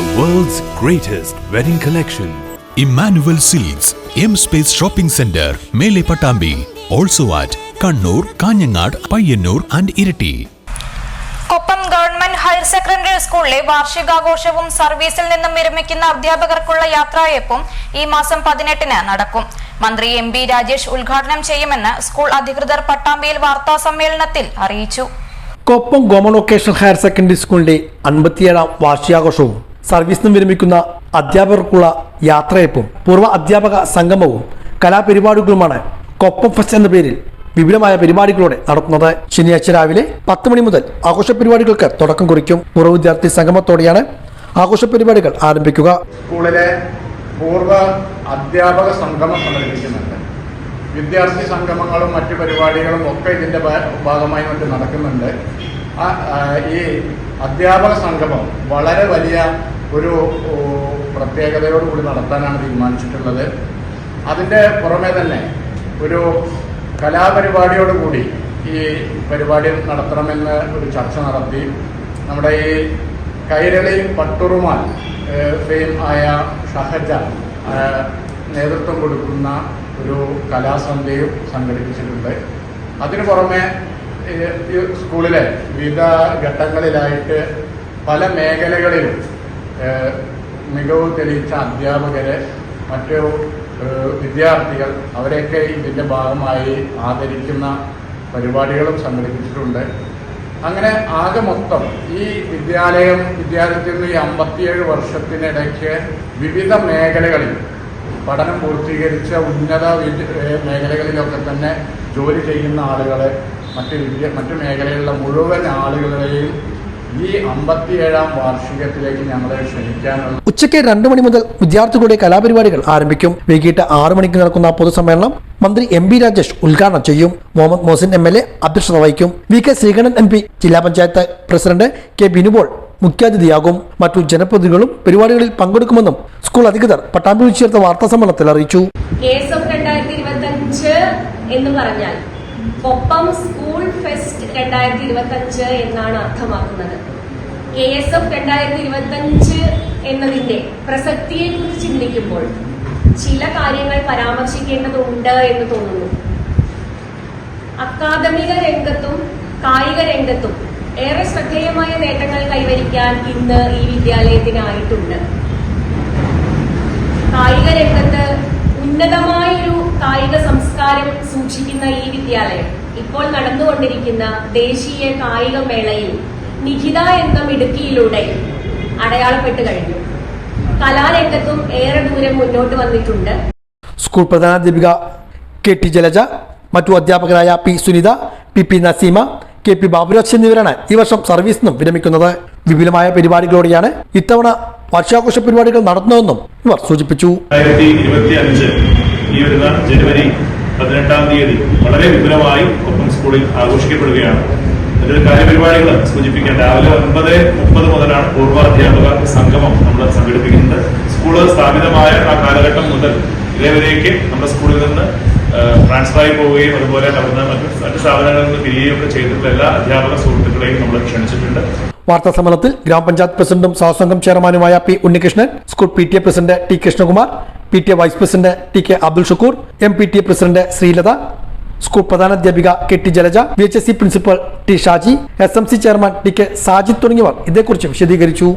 The world's greatest wedding collection. Emmanuel Silks, M Space Shopping Center, Mele Patambi. Also at Kannur, Kanyangad, Payyanur and Irati. ഒപ്പം government higher secondary സ്കൂളിലെ വാർഷികാഘോഷവും സർവീസിൽ നിന്നും വിരമിക്കുന്ന അധ്യാപകർക്കുള്ള യാത്രയപ്പും ഈ മാസം പതിനെട്ടിന് നടക്കും മന്ത്രി എം ബി രാജേഷ് ഉദ്ഘാടനം ചെയ്യുമെന്ന് സ്കൂൾ അധികൃതർ പട്ടാമ്പിയിൽ വാർത്താ സമ്മേളനത്തിൽ അറിയിച്ചു Koppam government vocational higher secondary സ്കൂളിന്റെ അൻപത്തിയേഴാം വാർഷികാഘോഷവും സർവീസ് നിന്ന് വിരമിക്കുന്ന അധ്യാപകർക്കുള്ള യാത്രയപ്പും പൂർവ അധ്യാപക സംഗമവും കലാപരിപാടികളുമാണ് കൊപ്പം ഫെസ്റ്റ് എന്ന പേരിൽ വിപുലമായ പരിപാടികളോടെ നടക്കുന്നത് ശനിയാഴ്ച രാവിലെ പത്ത് മണി മുതൽ ആഘോഷ പരിപാടികൾക്ക് തുടക്കം കുറിക്കും. പൂർവ വിദ്യാർത്ഥി സംഗമത്തോടെയാണ് ആഘോഷ പരിപാടികൾ ആരംഭിക്കുക. സ്കൂളിലെ പൂർവ അധ്യാപക സംഗമം സംഘടിപ്പിക്കുന്നുണ്ട്. വിദ്യാർത്ഥി സംഗമങ്ങളും മറ്റു പരിപാടികളും ഒക്കെ ഇതിന്റെ ഭാഗമായി മറ്റ് നടക്കുന്നുണ്ട്. ഈ അധ്യാപക സംഗമം വളരെ വലിയ ഒരു പ്രത്യേകതയോടുകൂടി നടത്താനാണ് തീരുമാനിച്ചിട്ടുള്ളത്. അതിന്റെ പുറമെ തന്നെ ഒരു കലാപരിപാടിയോടുകൂടി ഈ പരിപാടി നടത്തണമെന്ന് ഒരു ചർച്ച നടത്തി. നമ്മുടെ ഈ കൈരളി പട്ടുറുമാൽ ഫെയിം ആയ ഷഹജ നേതൃത്വം കൊടുക്കുന്ന ഒരു കലാസന്ധ്യയും സംഘടിപ്പിച്ചിട്ടുണ്ട്. അതിനു പുറമെ സ്കൂളിലെ വിവിധ ഘട്ടങ്ങളിലായിട്ട് പല മേഖലകളിലും മികവ് തെളിയിച്ച അധ്യാപകരെ മറ്റു വിദ്യാർത്ഥികൾ അവരെയൊക്കെ ഇതിന്റെ ഭാഗമായി ആദരിക്കുന്ന പരിപാടികളും സംഘടിപ്പിച്ചിട്ടുണ്ട്. അങ്ങനെ ആകെ മൊത്തം ഈ വിദ്യാലയം വിദ്യാലയത്തിൽ ഈ അമ്പത്തിയേഴ് വർഷത്തിനിടയ്ക്ക് വിവിധ മേഖലകളിൽ പഠനം പൂർത്തീകരിച്ച ഉന്നത മേഖലകളിലൊക്കെ തന്നെ ജോലി ചെയ്യുന്ന ആളുകളെ മറ്റ് വിദ്യ മറ്റു മേഖലയിലുള്ള മുഴുവൻ ആളുകളെയും ഈ അമ്പത്തിയേഴാം വാർഷികത്തിലേക്ക് ഞങ്ങളെ ക്ഷണിക്കാനുള്ള ഉച്ചയ്ക്ക് രണ്ടു മണി മുതൽ വിദ്യാർത്ഥികളുടെ കലാപരിപാടികൾ ആരംഭിക്കും. വൈകിട്ട് ആറു മണിക്ക് നടക്കുന്ന പൊതുസമ്മേളനം മന്ത്രി എം ബി രാജേഷ് ഉദ്ഘാടനം ചെയ്യും. Muhammad Mohsin M L A അധ്യക്ഷത വഹിക്കും. V K Sreekandan M P ജില്ലാ പഞ്ചായത്ത് പ്രസിഡന്റ് കെ ബിനുപോൾ മുഖ്യാതിഥിയാകും. മറ്റു ജനപ്രതിനിധികളും പരിപാടികളിൽ പങ്കെടുക്കുമെന്നും സ്കൂൾ അധികൃതർ പട്ടാമ്പി ചേർത്ത വാർത്താ സമ്മേളനത്തിൽ അറിയിച്ചു എന്ന് പറഞ്ഞാൽ കൊപ്പം സ്കൂൾ ഫെസ്റ്റ് രണ്ടായിരത്തി ഇരുപത്തി അഞ്ച് എന്നാണ് അർത്ഥമാക്കുന്നത്. കെ എസ് എഫ് രണ്ടായിരത്തി ഇരുപത്തി അഞ്ച് എന്നതിന്റെ പ്രസക്തിയെ കുറിച്ച് ചിന്തിക്കുമ്പോൾ ചില കാര്യങ്ങൾ പരാമർശിക്കേണ്ടതുണ്ട് എന്ന് തോന്നുന്നു. അക്കാദമിക രംഗത്തും കായിക രംഗത്തും ഏറെ ശ്രദ്ധേയമായ നേട്ടങ്ങൾ കൈവരിക്കാൻ ഇന്ന് ഈ വിദ്യാലയത്തിനായിട്ടുണ്ട്. കായിക രംഗത്ത് ഉന്നതമായൊരു കായിക സംസ്കാരം സൂക്ഷിക്കുന്ന ഈ വിദ്യാലയം ഇപ്പോൾ നടന്നുകൊണ്ടിരിക്കുന്ന ദേശീയ കായിക മേളയിൽ നിഖിത എന്ന മിടുക്കിയിലൂടെ അടയാളപ്പെട്ട് കഴിഞ്ഞു. കലാരംഗത്തും ഏറെ ദൂരം മുന്നോട്ട് വന്നിട്ടുണ്ട്. സ്കൂൾ പ്രധാനാധ്യാപിക കെ ടി ജലജ മറ്റു അധ്യാപകരായ P Sunitha P P Naseema K P Baburaj എന്നിവരാണ് ഈ വർഷം സർവീസ് നിന്നും വിരമിക്കുന്നത്. വിപുലമായ പരിപാടികളോടെയാണ് ഇത്തവണ വർഷാഘോഷ പരിപാടികൾ നടത്തുന്നതെന്നും ഇവർ സൂചിപ്പിച്ചു. ഈ വരുന്ന ജനുവരി പതിനെട്ടാം തീയതി വളരെ വിപുലമായി കൊപ്പം സ്കൂളിൽ ആഘോഷിക്കപ്പെടുകയാണ്. അതിന്റെ കാര്യപരിപാടികൾ സൂചിപ്പിക്കാൻ രാവിലെ ഒൻപത് മുപ്പത് മുതലാണ് പൂർവാധ്യാപക സംഗമം നമ്മൾ സംഘടിപ്പിക്കുന്നത്. സ്കൂൾ സ്ഥാപിതമായ ആ കാലഘട്ടം മുതൽ ഇതേവരേക്ക് നമ്മുടെ സ്കൂളിൽ നിന്ന് ട്രാൻസ്ഫർ ആയി പോവുകയും അതുപോലെ മറ്റ് മറ്റ് സ്ഥാപനങ്ങളിൽ നിന്ന് പിരിയുകയും ഒക്കെ ചെയ്തിട്ടുള്ള എല്ലാ അധ്യാപക സുഹൃത്തുക്കളെയും നമ്മൾ ക്ഷണിച്ചിട്ടുണ്ട്. വാർത്താ സമ്മേളനത്തിൽ ഗ്രാമപഞ്ചായത്ത് പ്രസിഡന്റും സഹസംഘം ചെയർമാനുമായ P Unnikrishnan school P T A president T Krishnakumar P T A vice president T K Abdul Shakkoor M P T A president Sreelatha school പ്രധാനാധ്യാപിക K T Jalaja V H S C principal T Shaji S M C chairman T K Sajid തുടങ്ങിയവർ ഇതേക്കുറിച്ച് വിശദീകരിച്ചു.